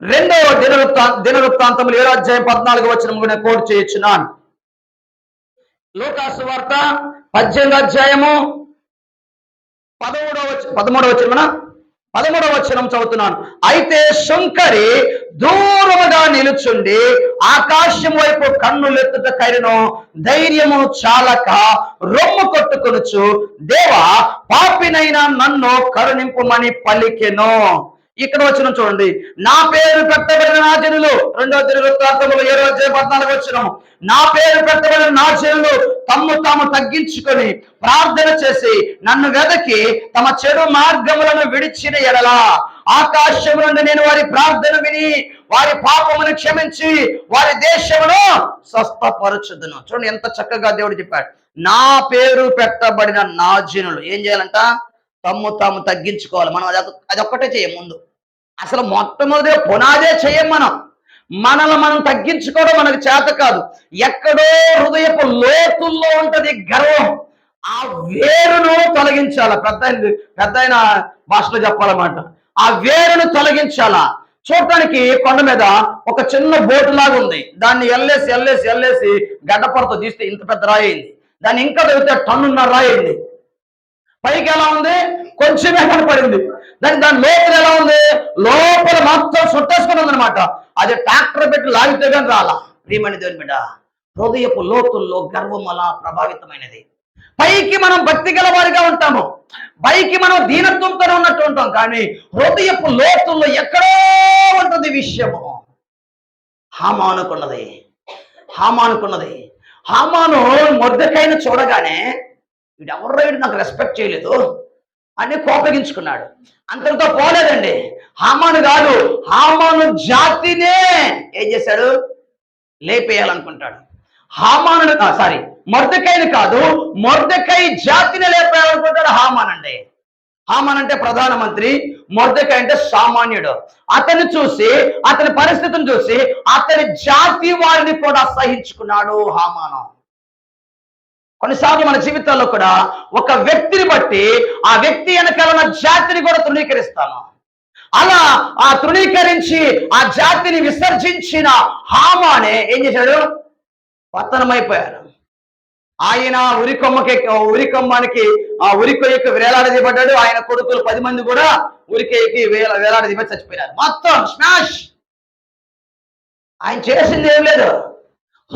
రెండవ దినవృత్తా దినవృత్తాంతములు ఏడో అధ్యాయం పద్నాలుగు వచ్చిన నేను కోట్ చేయొచ్చున్నాను లోకాసు వార్త పద్దెనిమిది అధ్యాయము పదమూడవ పదమూడవ వచ్చిన పదమూడవ వచనం చదువుతున్నాను. అయితే శంకరి దూరముగా నిలుచుండి ఆకాశం వైపు కన్నులెత్తుట కరిను ధైర్యము చాలక రొమ్ము కొట్టుకొనుచు దేవా పాపినైనా నన్ను కరుణింపుమని పలికెను. ఇక్కడ వచ్చిన చూడండి. నా పేరు పెట్టబడిన నా జనులు. రెండో దినవృత్తాంతములు ఏడో అధ్యాయం పద్నాలుగు వచ్చిన నా పేరు పెట్టబడిన నా జనులు తమ్ము తాము తగ్గించుకొని ప్రార్థన చేసి నన్ను వెదకి తమ చెడు మార్గములను విడిచిన ఎడలా. ఆకాశం నుండి నేను వారి ప్రార్థన విని వారి పాపమును క్షమించి వారి దేశమును స్వస్థపరచుదును. చూడండి ఎంత చక్కగా దేవుడు చెప్పాడు. నా పేరు పెట్టబడిన నా జనులు. ఏం చేయాలంట? తమ్ము తాము తగ్గించుకోవాలి. మనం అది అది ఒక్కటే చేయం ముందు. అసలు మొట్టమొదటి పునాదే చేయం మనం. మనల్ని మనం తగ్గించుకోవడం మనకు చేత కాదు. ఎక్కడో హృదయపు లోతుల్లో ఉంటది గర్వం. ఆ వేరును తొలగించాల? పెద్ద పెద్ద ఆయన భాషలో చెప్పాలన్నమాట. ఆ వేరును తొలగించాలా? చూడటానికి కొండ మీద ఒక చిన్న బోటు లాగా ఉంది. దాన్ని ఎల్లేసి ఎల్లేసి ఎల్లేసి గడ్డపడతో తీస్తే ఇంత పెద్ద రాయి అయింది. దాన్ని ఇంకా తగ్గితే టన్నున్నర రాయి అయింది. పైకి ఎలా ఉంది? కొంచెమే కనపడింది. దాని దాని లోపల ఎలా ఉంది? లోపల మొత్తం చుట్టేసుకుని ఉందనమాట అది ట్రాక్టర్ పెట్టి లాగితే కానీ రాలా. ప్రియమణి దేవుని బిడ్డ హృదయపు లోతుల్లో గర్వం అలా ప్రభావితమైనది. పైకి మనం భక్తి గల వారిగా ఉంటాము. పైకి మనం దీనత్వంతో ఉన్నట్టు ఉంటాం. కానీ హృదయపు లోతుల్లో ఎక్కడో ఉంటుంది విషయము. హామానుకున్నది. హామానుకున్నది. హామాను మొద్దకైన చూడగానే వీడు ఎవరో వీడు నాకు రెస్పెక్ట్ చేయలేదు. అని కోపగించుకున్నాడు. అంతటితో పోలేదండి. హామాను కాదు హామాను జాతినే ఏం చేశాడు? లేపేయాలనుకుంటాడు. హామాను సారీ మొర్దకైని కాదు మొర్దకై జాతిని లేపేయాలనుకుంటాడు హామాన్ అండి. హామాన్ అంటే ప్రధానమంత్రి మొర్దకై అంటే సామాన్యుడు. అతన్ని చూసి అతని పరిస్థితిని చూసి అతని జాతి వారిని కూడా సహించుకున్నాడు హామాను. కొన్నిసార్లు మన జీవితాల్లో కూడా ఒక వ్యక్తిని బట్టి ఆ వ్యక్తి వెనకాల ఉన్న జాతిని కూడా తృణీకరిస్తాను. అలా ఆ తృణీకరించి ఆ జాతిని విసర్జించిన హామానే ఏం చేశాడు? పతనమైపోయారు ఆయన ఉరికొమ్మకి ఉరికొమ్మానికి ఆ ఉరికొయ్యకు వేలాడదీయబడ్డాడు ఆయన కొడుకులు పది మంది కూడా ఉరికొయ్యకి వేల వేలాడదీయబడి చచ్చిపోయినారు. మొత్తం స్మాష్! ఆయన చేసింది ఏం లేదు.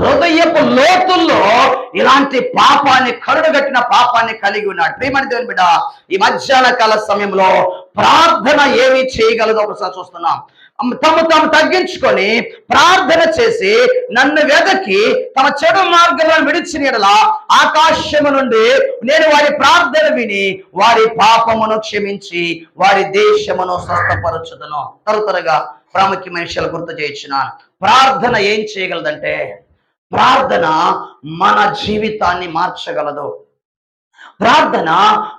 హృదయపు లోతుల్లో ఇలాంటి పాపాన్ని కరుడుగట్టిన పాపాన్ని కలిగి ఉన్నాడు. ప్రేమని దేవుని బిడ్డ ఈ మధ్యాహ్న కాల సమయంలో ప్రార్థన ఏమి చేయగలదో ఒకసారి చూస్తున్నాం. తమ తాము తగ్గించుకొని ప్రార్థన చేసి నన్ను వెదకి తమ చెడు మార్గంలో విడిచిన యెడల ఆకాశము నుండి నేను వారి ప్రార్థన విని వారి పాపమును క్షమించి వారి దేశమును స్వస్థపరచుదను. తరతరగా ప్రాముఖ్యమైన విషయాలు గుర్తు చేయించున్నాను. ప్రార్థన ఏం చేయగలదంటే ప్రార్థన మన జీవితాన్ని మార్చగలదు. ప్రార్థన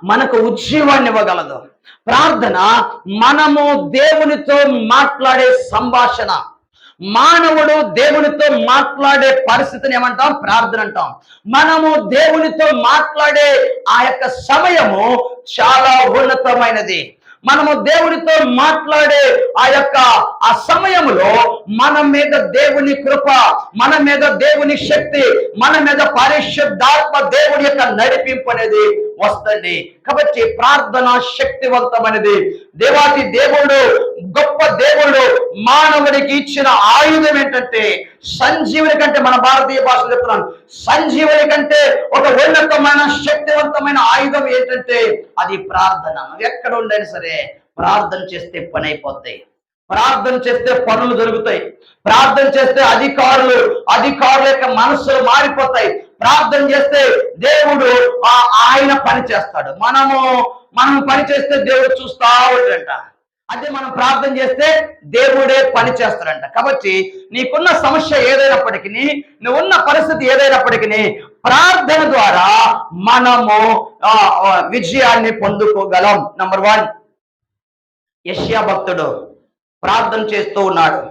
మనకు ఉజ్జీవాన్ని ఇవ్వగలదు. ప్రార్థన మనము దేవునితో మాట్లాడే సంభాషణ. మానవుడు దేవునితో మాట్లాడే పరిస్థితిని ఏమంటాం? ప్రార్థన అంటాం. మనము దేవునితో మాట్లాడే ఆ యొక్క సమయము చాలా ఉన్నతమైనది. మనము దేవునితో మాట్లాడే ఆ యొక్క ఆ సమయంలో మన మీద దేవుని కృప మన మీద దేవుని శక్తి మన మీద పరిశుద్ధాత్మ దేవుని యొక్క నడిపింపు అనేది వస్తుంది. కాబట్టి ప్రార్థన శక్తివంతమైనది. దేవాతి దేవుడు గొప్ప దేవుడు మానవుడికి ఇచ్చిన ఆయుధం ఏంటంటే సంజీవుని కంటే మన భారతీయ భాషలో చెప్తున్నాను. సంజీవుని కంటే ఒక ఉన్నతమైన శక్తివంతమైన ఆయుధం ఏంటంటే అది ప్రార్థన. నువ్వు ఎక్కడ ఉండైనా సరే ప్రార్థన చేస్తే పని అయిపోతాయి ప్రార్థన చేస్తే పనులు జరుగుతాయి. ప్రార్థన చేస్తే అధికారులు అధికారుల యొక్క మనస్సులు మారిపోతాయి. ప్రార్థన చేస్తే దేవుడు ఆ- ఆయన పని చేస్తాడు. మనము మనం పని చేస్తే దేవుడు చూస్తా ఉంటాడంట. అదే మనం ప్రార్థన చేస్తే దేవుడే పని చేస్తాడంట. కాబట్టి నీకున్న సమస్య ఏదైనప్పటికీ నువ్వున్న పరిస్థితి ఏదైనప్పటికీ ప్రార్థన ద్వారా మనము ఆ, విజయాన్ని పొందుకోగలం. నంబర్ వన్ యష్యా భక్తుడు ప్రార్థన చేస్తూ ఉన్నాడు.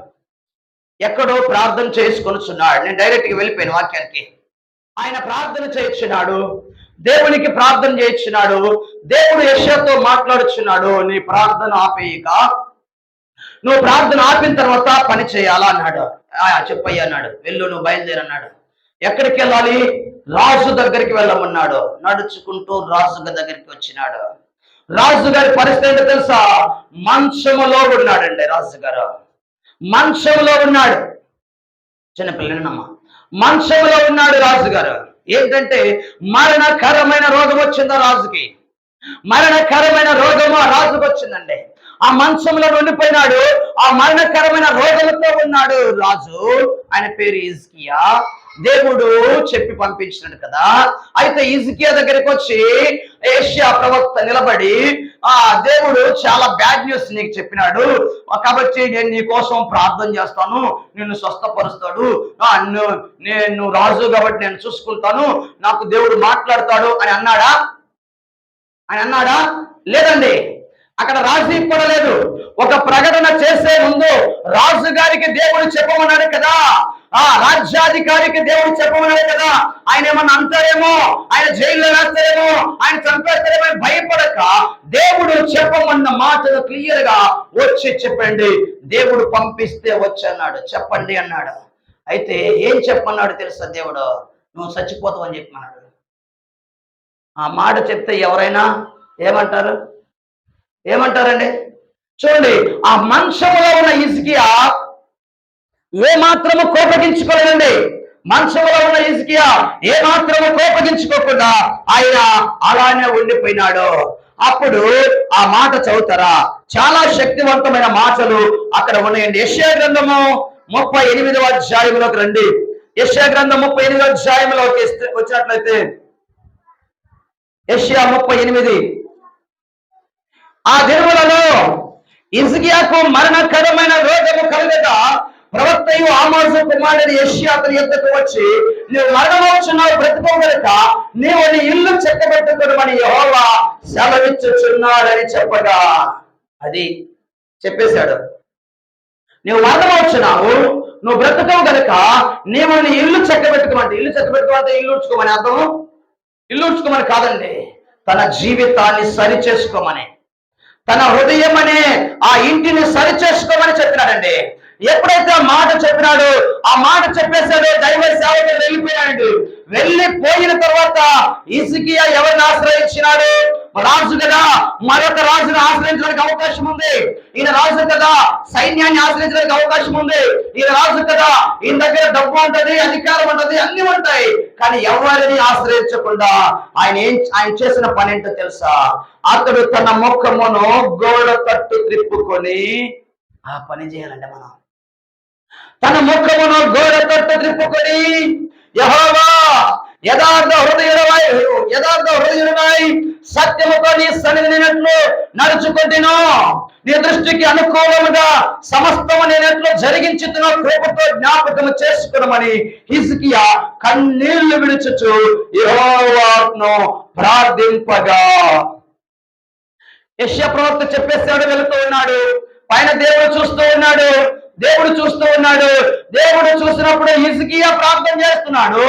ఎక్కడో ప్రార్థన చేసుకొనిచున్నాడు నేను డైరెక్ట్గా వెళ్ళిపోయాను వాక్యానికి. ఆయన ప్రార్థన చేయించినాడు. దేవునికి ప్రార్థన చేయించినాడు. దేవుడు యశ్యతో మాట్లాడుచున్నాడు. నీ ప్రార్థన ఆపేయక. నువ్వు ప్రార్థన ఆపిన తర్వాత పని చేయాలా అన్నాడు. ఆ అన్నాడు. వెళ్ళు నువ్వు బయలుదేరన్నాడు ఎక్కడికి వెళ్ళాలి? రాజు దగ్గరికి వెళ్ళమన్నాడు. నడుచుకుంటూ రాజు దగ్గరికి వచ్చినాడు. రాజు గారి పరిస్థితి ఏంటో తెలుసా? మంచములో ఉన్నాడండి రాజు గారు. మంచంలో ఉన్నాడు. చిన్నపిల్లనమ్మా. మంచంలో ఉన్నాడు రాజు గారు ఏంటంటే మరణకరమైన రోగం వచ్చిందా రాజుకి? మరణకరమైన రోగము ఆ రాజుకు వచ్చిందండి. ఆ మంచంలో ఉండిపోయినాడు. ఆ మరణకరమైన రోగంతో ఉన్నాడు రాజు. ఆయన పేరు ఇజ్కియా దేవుడు చెప్పి పంపించినాడు కదా. అయితే ఇజ్కియా దగ్గరికి వచ్చి ఏషియా ప్రవక్త నిలబడి ఆ దేవుడు చాలా బ్యాడ్ న్యూస్ నీకు చెప్పినాడు. కాబట్టి నేను నీ కోసం ప్రార్థన చేస్తాను. నిన్ను స్వస్థపరుస్తాడు. నేను రాజు కాబట్టి నేను చూసుకుంటాను. నాకు దేవుడు మాట్లాడతాడు. అని అన్నాడా? అని అన్నాడా? లేదండి. అక్కడ రాజీ కూడా లేదు. ఒక ప్రకటన చేసే ముందు రాజు గారికి దేవుడు చెప్పమన్నాడు కదా. ఆ రాజ్యాధికారికి దేవుడు చెప్పమన్నాడు కదా. ఆయన ఏమన్నా అంటారేమో? ఆయన జైల్లో వేస్తారేమో ఆయన చంపేస్తారేమో భయపడక దేవుడు చెప్పమన్న మాటలు క్లియర్గా వచ్చి చెప్పండి. దేవుడు పంపిస్తే వచ్చి అన్నాడు. చెప్పండి అన్నాడు. అయితే ఏం చెప్పన్నాడు తెలుసా దేవుడు? నువ్వు చచ్చిపోతావు అని చెప్పమన్నాడు. ఆ మాట చెప్తే ఎవరైనా ఏమంటారు? ఏమంటారండి? చూడండి ఆ మంచంలో ఉన్న ఇసుకియా ఏ మాత్రము కోపగించుకోలేదండి మంచంలో ఉన్న ఇసుకియా ఏ మాత్రము కోపగించుకోకుండా ఆయన అలానే ఉండిపోయినాడు. అప్పుడు ఆ మాట చదువుతారా? చాలా శక్తివంతమైన మాటలు అక్కడ ఉన్నాయండి. యశ్యా గ్రంథము ముప్పై ఎనిమిదవ అధ్యాయంలోకి రండి. యశ్యా గ్రంథం ముప్పై ఎనిమిదవ అధ్యాయంలోకి వచ్చినట్లయితే యశ్యా ముప్పై ఎనిమిది. ఆ దినములలో ఇజ్కియాకు మరణకరమైన రోగము కలగగా ప్రవక్తయు ఆమాజు కుమారుడు యెషయా అతని యొద్దకు వచ్చి నువ్వు మరణమవుచున్నావు బ్రతుకోగలక నీవు నీ ఇల్లు చెక్కబెట్టుకుని యహోవా సెలవిచ్చుచున్నాడని చెప్పగా. అది చెప్పేశాడు. నువ్వు మరణమవుచున్నావు నువ్వు బ్రతకవు గనక నీవు నీ ఇల్లు చెక్కబెట్టుకోమంటే ఇల్లు చెక్కబెట్టుకోమంటే ఇల్లు ఉంచుకోమని అర్థం? ఇల్లు ఉంచుకోమని కాదండి తన జీవితాన్ని సరి చేసుకోమని తన హృదయం అనే ఆ ఇంటిని సరి చేసుకోమని చెప్పినాడండి. ఎప్పుడైతే ఆ మాట చెప్పినాడో ఆ మాట చెప్పేశాడో దైవ సేవకుడు వెళ్ళిపోయాడు. వెళ్ళిపోయిన తర్వాత ఇసుకియా ఎవరిని ఆశ్రయించినాడు? రాజు కదా. మరొక రాజుని ఆశ్రయించడానికి అవకాశం ఉంది. ఈయన రాజు కదా. సైన్యాన్ని ఆశ్రయించడానికి అవకాశం ఉంది. ఈయన రాజు కదా. ఈయన దగ్గర డబ్బు ఉంటది అధికారం ఉంటది అన్ని ఉంటాయి. కానీ ఎవరిని ఆశ్రయించకుండా ఆయన ఏం ఆయన చేసిన పని ఏంటో తెలుసా? అతడు తన ముఖమును గోడ తట్టు త్రిప్పుకొని ఆ పని చేయాలంటే మనం తన ముఖమును గోడ తట్టు తిప్పుకొని యహోవా యథార్థ హృదయుడమై యథార్థ హృదయుడమై సత్యముతో నీ సన్నిధినట్లు నడుచుకుంటును. నీ దృష్టికి అనుకూలముగా సమస్తము నేనట్లు జరిగించుతున్న కృపతో జ్ఞాపకము చేసుకునమని హిజ్కియా కన్నీళ్ళు విడుచుచు యహోవాను ప్రార్థింపగా. యశ్య ప్రవక్త చెప్పేసాడు వెళుతూ ఉన్నాడు పైన దేవుడు చూస్తూ ఉన్నాడు దేవుడు చూస్తూ ఉన్నాడు. దేవుడు చూసినప్పుడు హిజ్కియా ప్రార్థన చేస్తున్నాడు.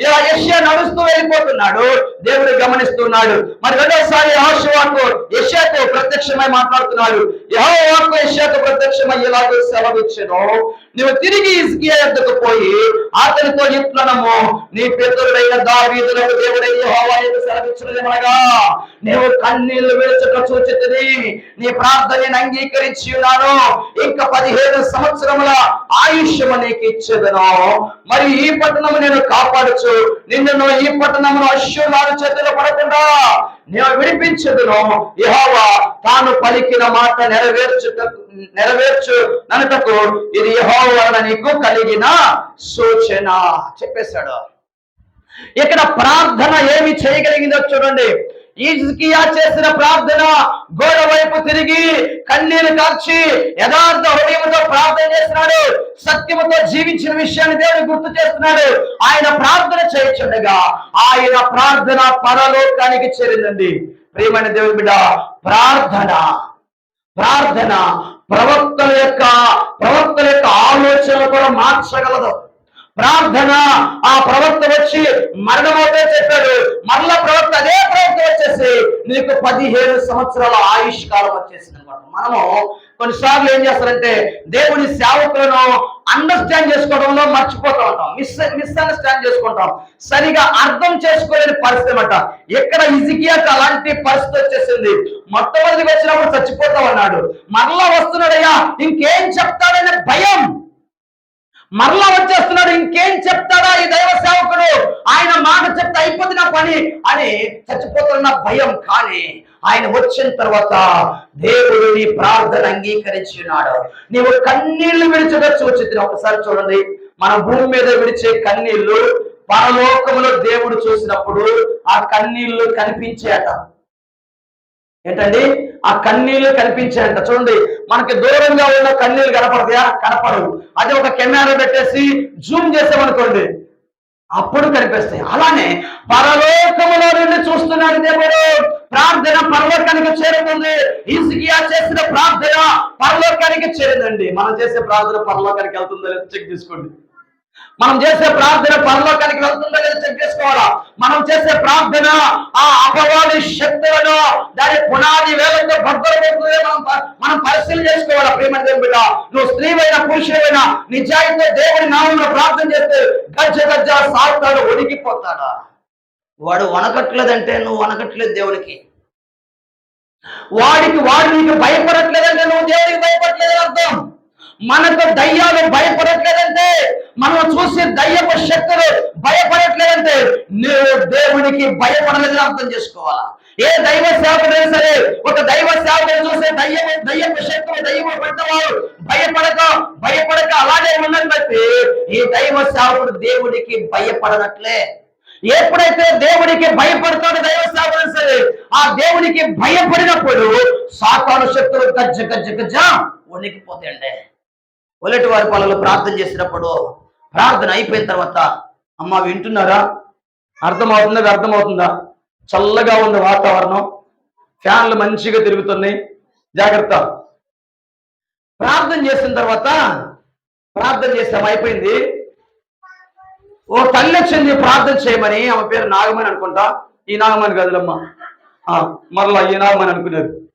ఇలా యష్యా నడుస్తూ వెళ్ళిపోతున్నాడు. దేవుడు గమనిస్తున్నాడు మరి రెండోసారి యహోషువాకు యశ్యాకు ప్రత్యక్షమై మాట్లాడుతున్నాడు. యహోవాకు యశ్యాకు ప్రత్యక్షమై ఇలాగ సెలవిచ్చెను? నువ్వు తిరిగి ఇస్కియా ఎద్దుకు పోయి అతనితో ఇట్లనము నీ పితరుడైన దావీదులకు దేవుడైన యెహోవా సెలవిచ్చినదేమనగా నీవు కన్నీళ్ళు విడుచుట చూచితిని నీ ప్రార్థనని అంగీకరించి ఉన్నాను. ఇంకా పదిహేను సంవత్సరముల ఆయుష్యము నీకు ఇచ్చేదను. మరి ఈ పట్టణము నేను కాపాడుచు నిన్ను ఈ పట్టణమును అశ్వరాలు చేతులు పడకుండా నేను విడిపించదును. యహోవా తాను పలికిన మాట నెరవేర్చు నెరవేర్చు ననుటకు. ఇది యహోవా నీకు కలిగిన సూచన చెప్పేశాడు. ఇక్కడ ప్రార్థన ఏమి చేయగలిగిందో చూడండి. ఈజ్కియా చేసిన ప్రార్థన గోడ వైపు తిరిగి కన్నీరు కార్చి యథార్థ హృదయంతో ప్రార్థన చేస్తున్నాడు. సత్యముతో జీవించిన విషయాన్ని దేవుడు గుర్తు చేస్తున్నాడు. ఆయన ప్రార్థన చేయించుండగా ఆయన ప్రార్థన పరలోకానికి చేరిందండి. ప్రియమైన దేవుడి బిడ్డ ప్రార్థన ప్రార్థన ప్రవక్తల యొక్క ప్రవక్తల యొక్క ఆలోచనలు కూడా మార్చగలదు. ప్రార్థన ఆ ప్రవక్త వచ్చి మరణమవుతే చెప్పాడు. మరల ప్రవక్త అదే ప్రవక్త నీకు పదిహేను సంవత్సరాల ఆయుష్ కాలం వచ్చేసింది అనమాట మనము కొన్నిసార్లు ఏం చేస్తారంటే దేవుని సేవకులను అండర్స్టాండ్ చేసుకోవడంలో మర్చిపోతూ ఉంటాం. మిస్ మిస్అండర్స్టాండ్ చేసుకుంటాం. సరిగా అర్థం చేసుకోలేని పరిస్థితి అనమాట ఎక్కడ ఇజికియాకి అలాంటి పరిస్థితి వచ్చేసింది. మొట్టమొదటి వచ్చినప్పుడు చచ్చిపోతా అన్నాడు. మరలా వస్తున్నాడయ్యా ఇంకేం చెప్తాడనే భయం. మరలా వచ్చేస్తున్నాడు ఇంకేం చెప్తాడా ఈ దైవ సేవకుడు? ఆయన మాట చెప్తే అయిపోతుంది నా పని అని చచ్చిపోతున్న భయం కానీ ఆయన వచ్చిన తర్వాత దేవుడు నీ ప్రార్థన అంగీకరించి ఉన్నాడు నీవు కన్నీళ్ళు విడిచగా చూచి ఒకసారి చూడండి. మన భూమి మీద విడిచే కన్నీళ్ళు పరలోకంలో దేవుడు చూసినప్పుడు ఆ కన్నీళ్ళు కనిపించేట. ఏంటండి? ఆ కన్నీళ్ళు కనిపించాయంట చూడండి. మనకి దూరంగా ఉన్న కన్నీళ్ళు కనపడతాయా? కనపడవు. అదే ఒక కెమెరా పెట్టేసి జూమ్ చేసామనుకోండి అప్పుడు కనిపిస్తాయి. అలానే పరలోకములో నుండి చూస్తున్నాడు దేవుడు. ప్రార్థన పరలోకానికి చేరుతుంది. ఈసికియా చేసిన ప్రార్థన పరలోకానికి చేరిందండి మనం చేసే ప్రార్థన పరలోకానికి వెళ్తుందో లేదో చెక్ చేసుకోండి. మనం చేసే ప్రార్థన పరలోకానికి వెళ్తుందో లేదో చెక్ చేసుకోవాలా? మనం చేసే ప్రార్థన ఆ అపవాది శక్తులను దాని పునాది వేలంతో భద్రపడుతుందో మనం మనం పరిశీలన చేసుకోవాలా? ప్రేమ దేవుడ నువ్వు స్త్రీవైన పురుషుడైనా నిజాయితీ దేవుడి నామంలో ప్రార్థన చేస్తే గజ్జ గజ్జ సాగుతాడు ఒడిగిపోతాడా? వాడు వనకట్లేదంటే నువ్వు వనకట్లేదు దేవునికి. వాడికి వాడు నీకు భయపడట్లేదంటే నువ్వు దేవుడికి భయపడట్లేదు అర్థం. మనకు దయ్యాలు భయపడట్లేదంటే మనం చూసి దయ్యపు శక్తులు భయపడట్లేదంటే నువ్వు దేవునికి భయపడలేదని అర్థం చేసుకోవాలా? ఏ దైవ సేవకుడైనా సరే ఒక దైవ సేవకుడు చూసే దయ్యం దయ్యపు శక్తులు దయ్యము పెట్టవారు భయపడక భయపడక అలాగే ఉన్నట్లయితే ఈ దైవ సేవకుడు దేవుడికి భయపడనట్లే. ఎప్పుడైతే దేవుడికి భయపడతాడో దైవ సేవకుడు సరే ఆ దేవుడికి భయపడినప్పుడు సాతాను శక్తులు గజ్జ గజ్జ గజ్జ వణికిపోతాయండి. ఒలటి వారి పనులు ప్రార్థన చేసినప్పుడు ప్రార్థన అయిపోయిన తర్వాత అమ్మ వింటున్నారా? అర్థమవుతుందా? అర్థమవుతుందా చల్లగా ఉంది వాతావరణం. ఫ్యాన్లు మంచిగా తిరుగుతున్నాయి. జాగ్రత్త. ప్రార్థన చేసిన తర్వాత ప్రార్థన చేసాం అయిపోయింది ఓ తల్లి వచ్చింది ప్రార్థన చేయమని ఆమె పేరు నాగమని అనుకుంటా. ఈ నాగమని కదలమ్మ. ఆ, మరలా ఈ నాగమని అనుకునేది.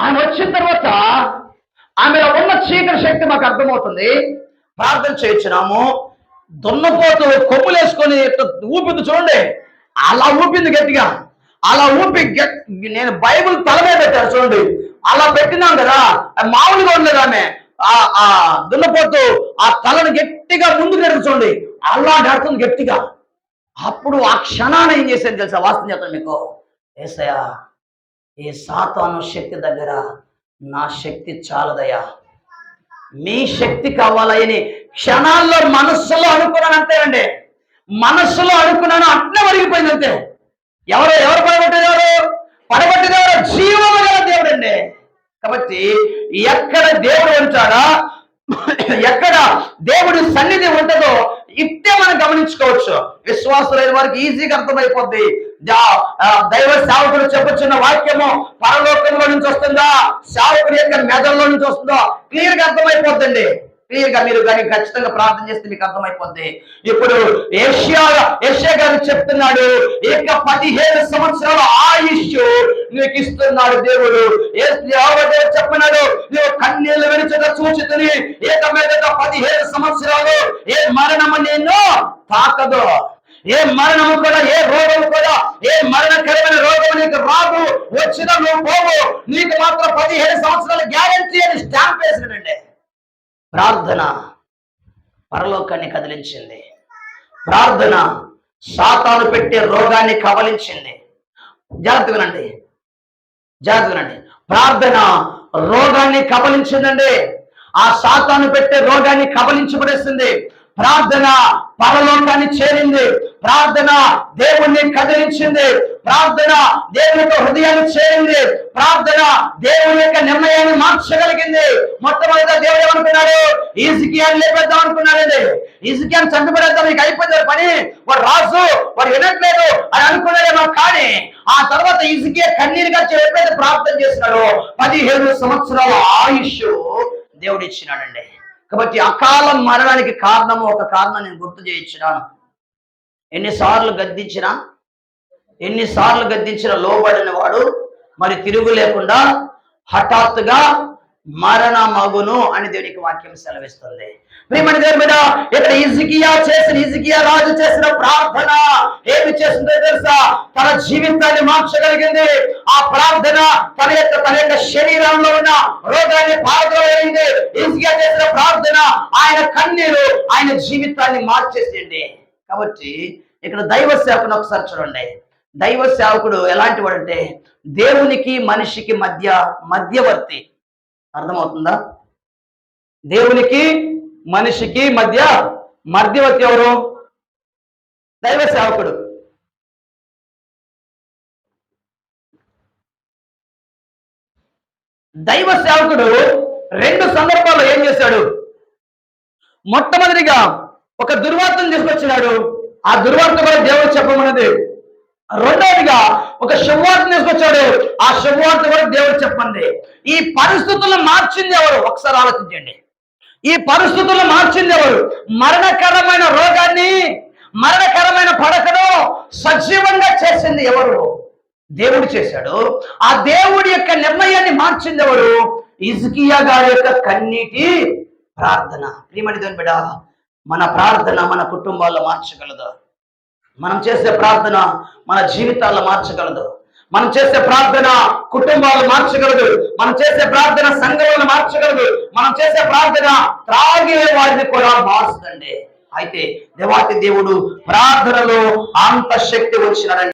ఆమె వచ్చిన తర్వాత ఆమెలో ఉన్న చీకటి శక్తి మాకు అర్థమవుతుంది. ప్రార్థన చేయించినాము. దున్నపోతు కొమ్ములు ఊపింది చూడండి. అలా ఊపింది గట్టిగా. అలా ఊపి నేను బైబిల్ తల మీద పెట్టాను చూడండి. అలా పెట్టినాం కదా. మామూలుగా ఉండలేదు ఆమె. ఆ ఆ దున్నపోతు ఆ తలను గట్టిగా ముందు నెడుతు చూడండి. అలా నడుతుంది గట్టిగా. అప్పుడు ఆ క్షణాన్ని ఏం చేశాను తెలుసా? వాస్తవం చెప్తాను మీకు. ఏసయ్యా ఈ సాతాను శక్తి దగ్గర నా శక్తి చాలదయా మీ శక్తి కావాలని క్షణాల్లో మనస్సులో అనుకున్నాను అంతేనండి. మనస్సులో అనుకున్నాను అట్లా వరిగిపోయింది అంతే. ఎవరు ఎవరు పడగొట్టేవారు? పడగొట్టేవారు జీవము గల దేవుడు అండి కాబట్టి ఎక్కడ దేవుడు ఉంటాడా ఎక్కడ దేవుడి సన్నిధి ఉంటుందో ఇట్టే మనం గమనించుకోవచ్చు. విశ్వాసులైన వారికి ఈజీగా అర్థమైపోద్ది. దైవ సేవకులు చెప్పుచున్న వాక్యము పరలోకంలో నుంచి వస్తుందా? సేవకుడి యొక్క మెదడులో నుంచి వస్తుందా? క్లియర్గా అర్థమైపోద్దండి. క్లియర్గా మీరు కానీ ఖచ్చితంగా ప్రార్థన చేస్తే మీకు అర్థమైపోద్ది. ఇప్పుడు ఏషియా ఏషియా గారు చెప్తున్నాడు ఇక పదిహేను సంవత్సరాల ఆయుష్ నీకు ఇస్తున్నాడు దేవుడు. ఏ- దేవుడు చెప్పినాడు నువ్వు కన్నీళ్ళు విడిచగా చూచుతుని ఏక మీద పదిహేను సంవత్సరాలు ఏ మరణము నేను తాకదు. ఏ మరణము కూడా ఏ రోగం కూడా ఏ మరణకరమైన రోగం నీకు రాదు. వచ్చిన నువ్వు పోవు. నీకు మాత్రం పదిహేను సంవత్సరాల గ్యారంటీ అని స్టాంప్ వేసినండి ప్రార్థన పరలోకాన్ని కదిలించింది. ప్రార్థన సాతాను పెట్టే రోగాన్ని కబలించింది జాగ్రత్త వినండి. జాగ్రత్త వినండి. ప్రార్థన రోగాన్ని కబలించిందండి ఆ సాతాను పెట్టే రోగాన్ని కబలించబడేసింది ప్రార్థన పరలోకాన్ని చేరింది. ప్రార్థన దేవుణ్ణి కదిలించింది. ప్రార్థన దేవుని యొక్క హృదయాన్ని చేరింది. ప్రార్థన దేవుని యొక్క నిర్ణయాన్ని మార్చగలిగింది. మొట్టమొదటిగా దేవుడు ఏమనుకున్నాడు? ఈజికియాన్ని లేపేద్దాం అనుకున్నాడండి ఈజికియాన్ని చంపిపడేద్దాం మీకు అయిపోయింది పని. వాడు రాజు వాడు వినట్లేదు అని అనుకున్నాడేమో కానీ ఆ తర్వాత ఈజికియా కన్నీరుగా ఎప్పుడైతే ప్రార్థన చేస్తున్నాడు పదిహేను సంవత్సరాల ఆయుష్ దేవుడు ఇచ్చినాడండి. కాబట్టి అకాల మరణానికి కారణము ఒక కారణం నేను గుర్తు చేయించినాను. ఎన్నిసార్లు గద్దించినా ఎన్నిసార్లు గద్దించిన లోబడిన వాడు మరి తిరుగు లేకుండా హఠాత్తుగా మరణ మగును అని దేవునికి వాక్యం సెలవిస్తుంది. ప్రియమణి దేవుని మీద ఇక్కడ ఇజికియా చేసిన ఇజికియా రాజు చేసిన ప్రార్థన ఏమి చేసిందో తెలుసా? తన జీవితాన్ని మార్చగలిగింది. ఆ ప్రార్థన తన యొక్క తన యొక్క శరీరంలో ఉన్న రోగాన్ని పారదోయింది ఇజికియా చేసిన ప్రార్థన ఆయన కన్నీరు ఆయన జీవితాన్ని మార్చేసింది. కాబట్టి ఇక్కడ దైవ సేవకుని ఒకసారి చూడండి. దైవ సేవకుడు ఎలాంటి వాడంటే దేవునికి మనిషికి మధ్య మధ్యవర్తి. అర్థమవుతుందా? దేవునికి మనిషికి మధ్య మధ్యవర్తి ఎవరు? దైవ సేవకుడు. దైవ సేవకుడు రెండు సందర్భాల్లో ఏం చేశాడు? మొట్టమొదటిగా ఒక దుర్వార్తను తీసుకొచ్చినాడు. ఆ దుర్వార్త కూడా దేవుడు చెప్పమన్నది. రెండవదిగా ఒక శుభవార్త తీసుకొచ్చాడు. ఆ శుభవార్త కూడా దేవుడు చెప్పండి. ఈ పరిస్థితులను మార్చింది ఎవరు? ఒకసారి ఆలోచించండి. ఈ పరిస్థితులను మార్చింది ఎవరు? మరణకరమైన రోగాన్ని మరణకరమైన పడకను సజీవంగా చేసింది ఎవరు? దేవుడు చేశాడు. ఆ దేవుడి యొక్క నిర్ణయాన్ని మార్చింది ఎవరు? ఇజ్కియా గారి యొక్క కన్నీటి ప్రార్థన. ప్రియమణి దేవుని బిడ్డ మన ప్రార్థన మన కుటుంబాల్లో మార్చగలదు. మనం చేసే ప్రార్థన మన జీవితాల్లో మార్చగలదు. మనం చేసే ప్రార్థన కుటుంబాలు మార్చగలదు. మనం చేసే ప్రార్థన సంఘాలను మార్చగలదు. మనం చేసే ప్రార్థన త్రాగే వారిని కూడా మార్చదండి. అయితే దేవాతి దేవుడు ప్రార్థనలో అంత శక్తి వచ్చినారండి